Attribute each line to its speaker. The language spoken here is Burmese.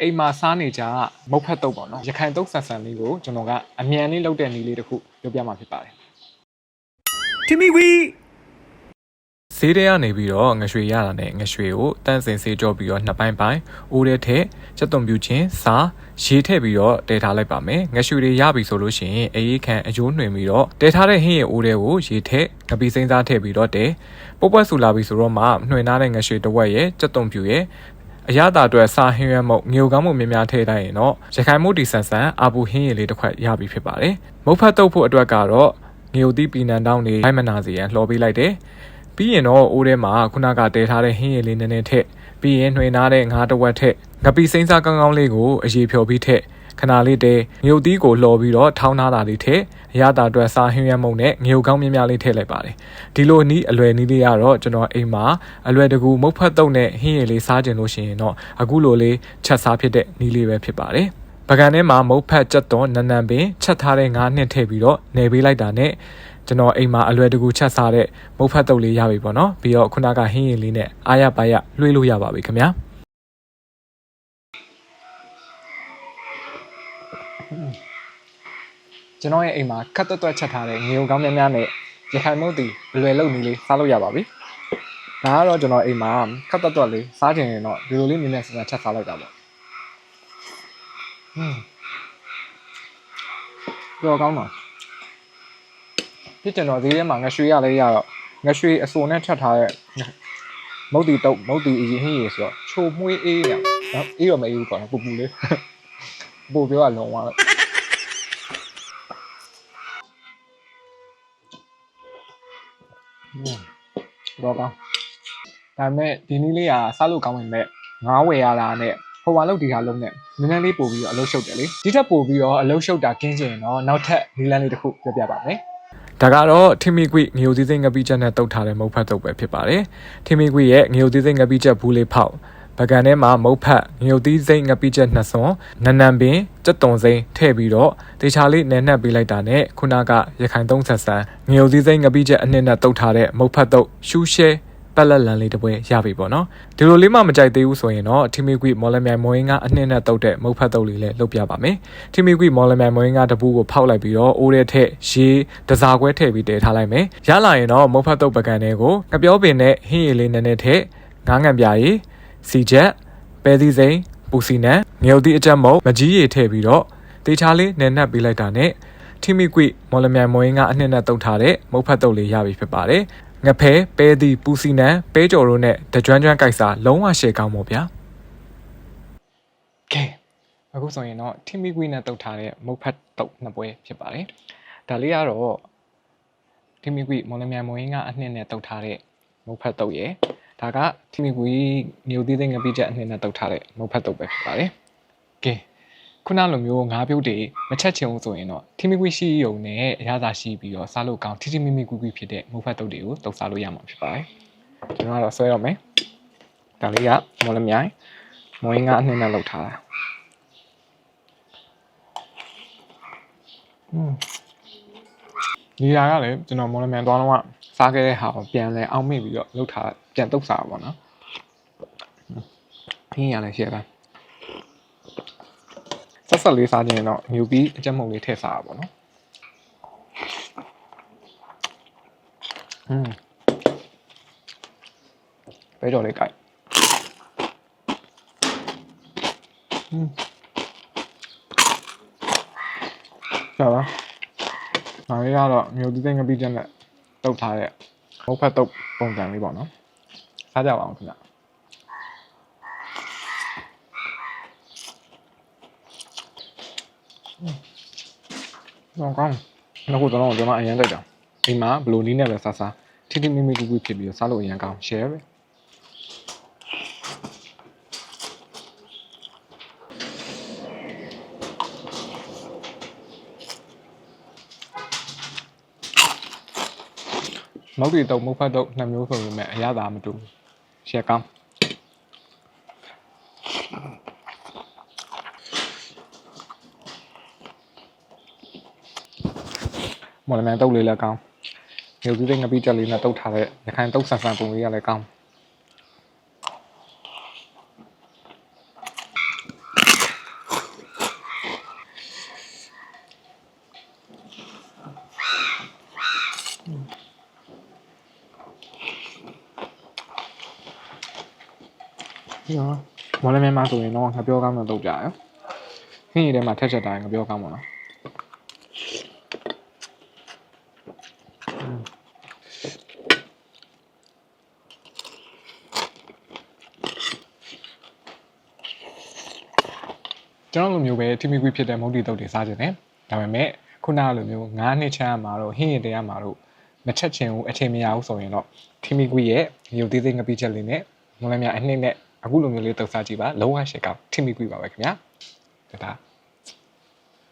Speaker 1: အိမ်မှာစားနေကြမုတ်ဖက်တုပ်ပေါ့နော်ရခိုင်တုပ်ဆန်ဆန်လေးကိုကျွန်တော်ကအမြန်လေးလုပ်တဲ့နည်းလေးတစ်ခုပြောပြမှာဖြစ်ပါတယ်
Speaker 2: တီမီဝီ
Speaker 3: ဈေးထဲကနေပြီးတော့ငရွှေရတာနဲ့ငရွှေကိုတန့်စင်ဆေးကြောပြီးတော့နှစ်ပိုင်းပိုင်းအိုးထဲထည့်ချက်သွန်ပြူချင်းစားရေထည့်ပြီးတော့တည်ထားလိုက်ပါမယ်ငရွှေတွေရပြီဆိုလို့ရှိရင်အေးခန့်အယိုးနှွင်ပြီးတော့တည်ထားတဲ့ဟင်းရဲ့အိုးထဲကိုရေထည့်ငပီစိမ့်စားထည့်ပြီးတော့တည်ပုတ်ပွက်ဆူလာပြီဆိုတော့မှနှွင်ထားတဲ့ငရွှေတစ်ဝက်ရဲ့ချက်သွန်ပြူရဲ့ အရသာအတွက်စာဟင်းရွက်မုတ်ငြိုကမ်းမှုများများထည့်လိုက်ရင်တော့ရခိုင်မုတ်တီဆန်ဆန်အာပူဟင်းရည်လေးတစ်ခွက်ရပြီဖြစ်ပါတယ်မုတ်ဖတ်တုပ်ဖို့အတွက်ကတော့ငြိုသီးပီနန်တောင်းတွေလိုက်မနာစီရန်လှော်ပေးလိုက်တယ်ပြီးရင်တော့အိုးထဲမှာခုနကတဲထားတဲ့ဟင်းရည်လေးနည်းနည်းထည့်ပြီးရင်နှွေနာတဲ့ငါးတစ်ဝက်ထည့်ငပီစိမ့်စားကောင်းကောင်းလေးကိုအရေဖြော်ပြီးထည့် ခဏလေးတဲငြုတ်သီးကိုလှော်ပြီးတော့ထောင်းထားတာလေးထည့်အရသာအတွက်စားဟင်းရမုံနဲ့ငြုတ်ကောင်းများများလေးထည့်လိုက်ပါတယ်ဒီလိုနီးအလွယ်နီးလေးရတော့ကျွန်တော်အိမ်မှာအလွယ်တကူမုတ်ဖတ်တုပ်နဲ့ဟင်းရည်လေးစားကျင်လို့ရှိရင်တော့အခုလိုလေးချက်စားဖြစ်တဲ့နီးလေးပဲဖြစ်ပါတယ်ပကံထဲမှာမုတ်ဖတ်ကြက်သွန်နန်နန်ပင်ချက်ထားတဲ့ငါးနှစ်ထည့်ပြီးတော့နေပေးလိုက်တာနဲ့ကျွန်တော်အိမ်မှာအလွယ်တကူချက်စားတဲ့မုတ်ဖတ်တုပ်လေးရပြီပေါ့နော်ပြီးတော့ခုနကဟင်းရည်လေးနဲ့အားရပါရလွှေးလို့ရပါပြီခင်ဗျာ
Speaker 1: ကျွန်တော်ရဲ့အိမ်မှာခတ်တွတ်တွတ်ချက်ထားတဲ့ငရုတ်ကောင်းများများနဲ့ရခိုင်မုတ်တီအလွယ်လုပ်နည်းလေးစားလို့ရပါပြီဒါကတော့ကျွန်တော်အိမ်မှာခတ်တွတ်တွတ်လေးစားချင်ရင်တော့ဒီလိုလေးနည်းနဲ့စဉ်းစားချက်စားလိုက်တာပေါ့ဟွန်းကြောကောင်းတော့ဖြစ်ကျင်တော့ဒီထဲမှာငရွှေရလေးရတော့ငရွှေအစိုးနဲ့ချက်ထားတဲ့မုတ်တီတုပ်မုတ်တီအရင်ဟင်းရေဆိုတော့ချိုမွေးအေးရနော်အေးတော့မအေးဘူးပေါ့နော်ပူပူလေး ပူပြောရလုံးဝတော့တော့ကောင်းဒါပေမဲ့ဒီနည်းလေးကစားလို့ကောင်းပေမဲ့ငားဝယ်ရတာနဲ့ဟိုမှာလုပ်ဒီဟာလုံးနဲ့နည်းနည်းလေးပို့ပြီးတော့အလုပ်ရှုပ်တယ်လေဒီထက်ပို့ပြီးတော့အလုပ်ရှုပ်တာကင်းချင်ရင်တော့နောက်ထပ်နည်းလမ်းလေးတစ်ခုပြောပြပါမယ်
Speaker 3: ဒါကတော့ထီမီကွိငြိုသီးစိမ့်ငပိချက်နဲ့တုတ်ထားတဲ့မုတ်ဖတ်တုတ်ပဲဖြစ်ပါတယ်ထီမီကွိရဲ့ငြိုသီးစိမ့်ငပိချက်ဘူးလေးဖောက် ပကံထဲမှာမုတ်ဖတ်ငြိုသီးစိမ့်ငပိချက်နှစ်စွန်နန်နန်ပင်ကြက်တုံစိမ့်ထည့်ပြီးတော့တေချာလေးနယ်နှက်ပေးလိုက်တာနဲ့ခုနကရခိုင်သုံးဆက်ဆန်ငြိုသီးစိမ့်ငပိချက်အနှစ်နဲ့တုတ်ထားတဲ့မုတ်ဖတ်တုတ်ရှူးရှဲပက်လက်လန်လေးတစ်ပွဲရပြီပေါ့နော်ဒီလိုလေးမှမကြိုက်သေးဘူးဆိုရင်တော့ထီမီကွိမော်လမြိုင်မော်ရင်းကအနှစ်နဲ့တုတ်တဲ့မုတ်ဖတ်တုတ်လေးလည်းလုပ်ပြပါမယ်ထီမီကွိမော်လမြိုင်မော်ရင်းကတပူးကိုဖောက်လိုက်ပြီးတော့အိုးထဲထည့်ရေတစားခွဲထည့်ပြီးတည်ထားလိုက်မယ်ရလာရင်တော့မုတ်ဖတ်တုတ်ပကံတွေကိုငပြောပင်နဲ့ဟင်းရည်လေးနည်းနည်းထည့်ငားငံပြာရည် စီချက်ပဲသီးစိမ်းပူစီနံငရုတ်သီးအကြက်မုတ်မကြီးရည်ထည့်ပြီးတော့တေချာလေးနယ်နှက်ပေးလိုက်တာနဲ့ထီမီကွိမော်လမြိုင်မော်ရင်းကအနှစ်နဲ့တုတ်ထားတဲ့မုတ်ဖတ်တုတ်လေးရပြီဖြစ်ပါတယ်ငဖဲပဲသီးပူစီနံပဲကြော်တို့နဲ့တကြွန်းကြွန်းကြိုက်စားလုံးဝရှေကောင်းပါဗျာ
Speaker 1: ကဲအခုဆိုရင်တော့ထီမီကွီနဲ့တုတ်ထားတဲ့မုတ်ဖတ်တုတ်နှစ်ပွဲဖြစ်ပါတယ်ဒါလေးကတော့ထီမီကွီမော်လမြိုင်မော်ရင်းကအနှစ်နဲ့တုတ်ထားတဲ့မုတ်ဖတ်တုတ်ရယ် ဒါကထီမီကွီမြို့သီးသိငပိချက်အနှစ်နဲ့တုတ်ထားတဲ့မုတ်ဖတ်တုတ်ပဲဖြစ်ပါတယ်ကဲခုနလိုမျိုးငါးပြုတ်တွေမချက်ချင်ဘူးဆိုရင်တော့ထီမီကွီရှိရုံနဲ့အရသာရှိပြီးတော့စားလို့ကောင်းထီထီမီမီကွီကွီဖြစ်တဲ့မုတ်ဖတ်တုတ်တွေကိုတုတ်စားလို့ရမှာဖြစ်ပါတယ်ကျွန်တော်ကတော့ဆွဲရမယ်ဒါလေးကမော်လမြိုင်မော်ရင်းကအနှစ်နဲ့လောက်ထားတာ ဒီဟာကလည်းကျွန်တော်မော်လမြိုင်သွားတော့ကစားခဲ့တဲ့ဟာကိုပြန်လဲအောက်မေ့ပြီးတော့လှုပ်ထားပြန်တုပ်စားတာပေါ့နော်ဟင်းရလဲရှယ်ပါဆက်ဆက်လေးစားခြင်းတော့မြူပြီးအကြက်မုံလေးထည့်စားတာပေါ့နော်อืมပဲတော့လေးကြိုက်อืมကြောက်ပါ ။ ဒါလေးကတော့မြို့သီးသိငပိချက်နဲ့တုတ်ထားတဲ့မုတ်ဖက်တုတ်ပုံစံလေးပေါ့နော်။စားကြပါအောင်ခင်ဗျာ။တော့ကောင်း။နောက်ခုတော့ကျွန်တော်အရင်ကြိုက်တာ။ဒီမှာဘလိုနီးနဲ့ပဲစားစားထိထိမိမိကူကူဖြစ်ပြီးတော့စားလို့အရင်ကောင်း share ပဲ။ မုတ်တီတုတ်မုတ်ဖက်တုတ်နှစ်မျိုးဆိုပေမဲ့အရသာမတူဘူး။ share ကောင်း။မော်လမြိုင်တုတ်လေးလည်းကောင်း။မြို့သီးသိငပိချက်လေးနဲ့တုတ်ထားတဲ့ရခိုင်တုတ်ဆန်ဆန်ပုံလေးကလည်းကောင်း။ နော်မော်လမြိုင်မှာဆိုရင်တော့ငပြောကောင်းတော့တုတ်ကြရဟင်းရည်ထဲမှာထက်ချက်တိုင်းငပြောကောင်းပါလားကျွန်တော်လိုမျိုးပဲထိမိကွေးဖြစ်တဲ့မုတ်တီတုတ်တွေစားခြင်းတယ်ဒါပေမဲ့ခုနကလိုမျိုးငါးနှစ်ချမ်းမှာတော့ဟင်းရည်တရားမှာတော့မချက်ချင်ဘူးအချိန်မရဘူးဆိုရင်တော့ထိမိကွေးရဲ့ရုပ်သေးသေးငပိချက်လေးနဲ့မော်လမြိုင်အနှစ်နဲ့ အခုလိုမျိုးလေးတုတ်စားကြည့်ပါလုံးဝရှေ့ကောင်းထိမိကွေးပါပဲခင်ဗျာဒါ